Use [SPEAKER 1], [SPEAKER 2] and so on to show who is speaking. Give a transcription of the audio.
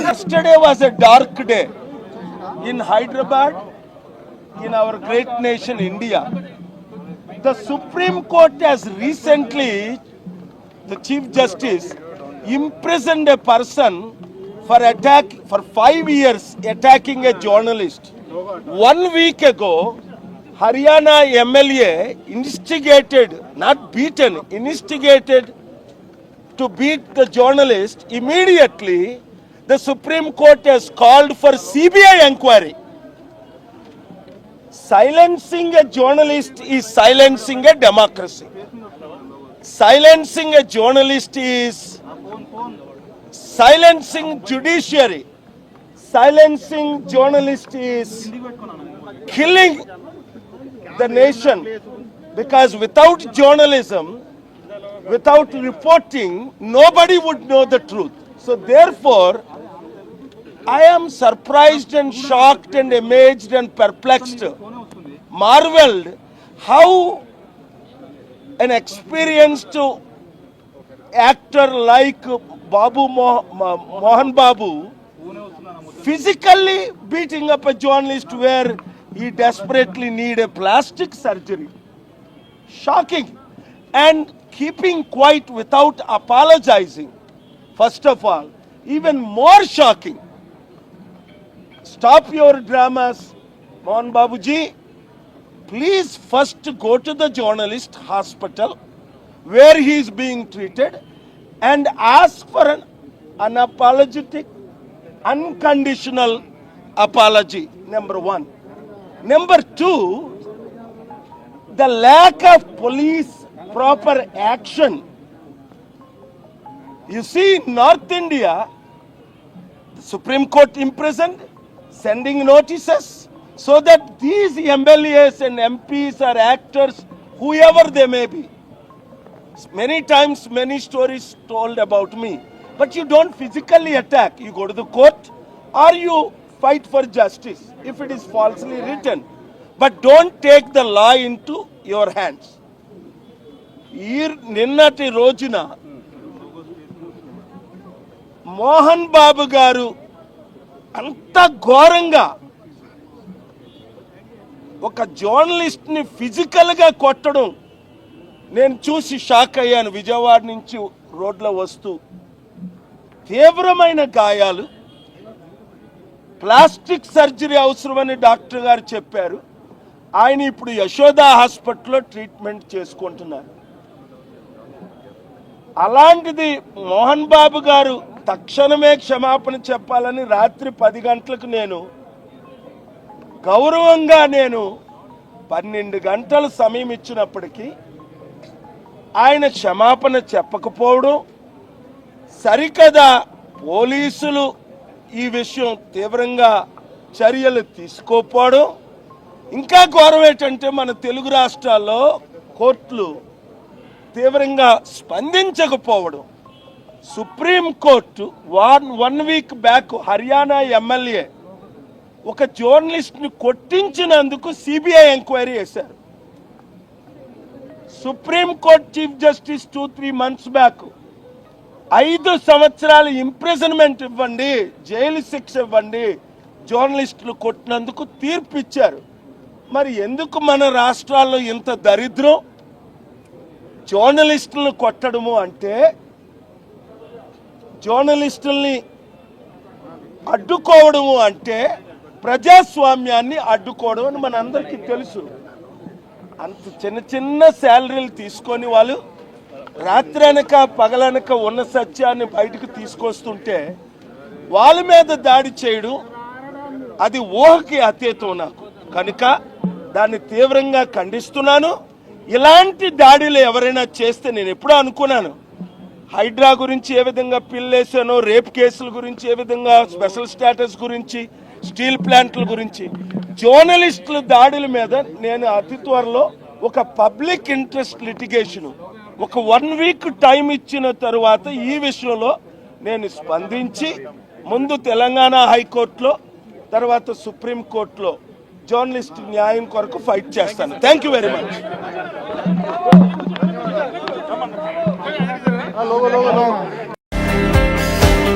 [SPEAKER 1] Yesterday was a dark day in Hyderabad, in our great nation India. The Supreme Court has recently, the Chief Justice, imprisoned a person for attack for five years attacking a journalist. One week ago, Haryana MLA instigated, not beaten, instigated to beat the journalist, immediately the Supreme Court has called for CBI inquiry. Silencing a journalist is silencing a democracy. Silencing a journalist is silencing judiciary. Silencing journalists is killing the nation because without journalism without reporting, nobody would know the truth. So, therefore, I am surprised and shocked and amazed and perplexed, marveled how an experienced actor like Babu Mo- Mo- Mohan Babu physically beating up a journalist where he desperately need a plastic surgery. Shocking. And keeping quiet without apologizing first of all. Even more shocking. Stop your dramas mohan babuji. Please first go to the journalist hospital where he is being treated and ask for an unapologetic unconditional apology number 1 number 2 the lack of police proper action. You see, North India, the Supreme Court imprisoned, sending notices so that these MLAs and MPs or actors, whoever they may be, many times, many stories told about me. But you don't physically attack you go to the court or you fight for justice if it is falsely return but don't take the law into your hands ఈ నిన్నటి రోజున మోహన్ బాబు గారు అంత ఘోరంగా ఒక జర్నలిస్ట్ని ఫిజికల్గా కొట్టడం నేను చూసి షాక్ అయ్యాను విజయవాడ నుంచి రోడ్లో వస్తూ తీవ్రమైన గాయాలు ప్లాస్టిక్ సర్జరీ అవసరమని డాక్టర్ గారు చెప్పారు. ఆయన ఇప్పుడు యశోద హాస్పిటల్లో ట్రీట్మెంట్ చేసుకుంటున్నారు. అలాంటిది మోహన్ బాబు గారు తక్షణమే క్షమాపణ చెప్పాలని రాత్రి పది గంటలకు నేను గౌరవంగా నేను పన్నెండు గంటలు సమయం ఇచ్చినప్పటికీ ఆయన క్షమాపణ చెప్పకపోవడం సరికదా పోలీసులు ఈ విషయం తీవ్రంగా చర్యలు తీసుకోపోవడం ఇంకా ఘోరం ఏంటంటే మన తెలుగు రాష్ట్రాల్లో కోర్టులు తీవ్రంగా స్పందించకపోవడం. Supreme court one one week back Haryana MLA ఒక జర్నలిస్ట్ని కొట్టించినందుకు సిబిఐ ఎంక్వైరీ చేశారు. Supreme court chief justice two three months back ఐదు సంవత్సరాలు ఇంప్రిజన్మెంట్ ఇవ్వండి జైలు శిక్ష ఇవ్వండి జర్నలిస్టులు కొట్టినందుకు తీర్పు ఇచ్చారు. మరి ఎందుకు మన రాష్ట్రాల్లో ఇంత దరిద్రం? జర్నలిస్టులను కొట్టడము అంటే జర్నలిస్టుల్ని అడ్డుకోవడము అంటే ప్రజాస్వామ్యాన్ని అడ్డుకోవడం అని మనందరికీ తెలుసు. అంత చిన్న చిన్న శాలరీలు తీసుకొని వాళ్ళు రాత్రనక పగలనక ఉన్న సత్యాన్ని బయటకు తీసుకొస్తుంటే వాళ్ళ మీద దాడి చేయడం అది ఊహకి అతీతం నాకు. కనుక దాన్ని తీవ్రంగా ఖండిస్తున్నాను. ఇలాంటి దాడులు ఎవరైనా చేస్తే నేను ఎప్పుడూ అనుకున్నాను. హైడ్రా గురించి ఏ విధంగా పిల్లేసానో రేప్ కేసుల గురించి ఏ విధంగా స్పెషల్ స్టేటస్ గురించి స్టీల్ ప్లాంట్ల గురించి. జర్నలిస్టుల దాడుల మీద నేను అతి త్వరలో ఒక పబ్లిక్ ఇంట్రెస్ట్ లిటిగేషన్ ఒక వన్ వీక్ టైం ఇచ్చిన తరువాత ఈ విషయంలో నేను స్పందించి ముందు తెలంగాణ హైకోర్టులో తర్వాత సుప్రీం కోర్టులో జర్నలిస్ట్ న్యాయం కొరకు ఫైట్ చేస్తాను. Thank you very much
[SPEAKER 2] logo logo logo.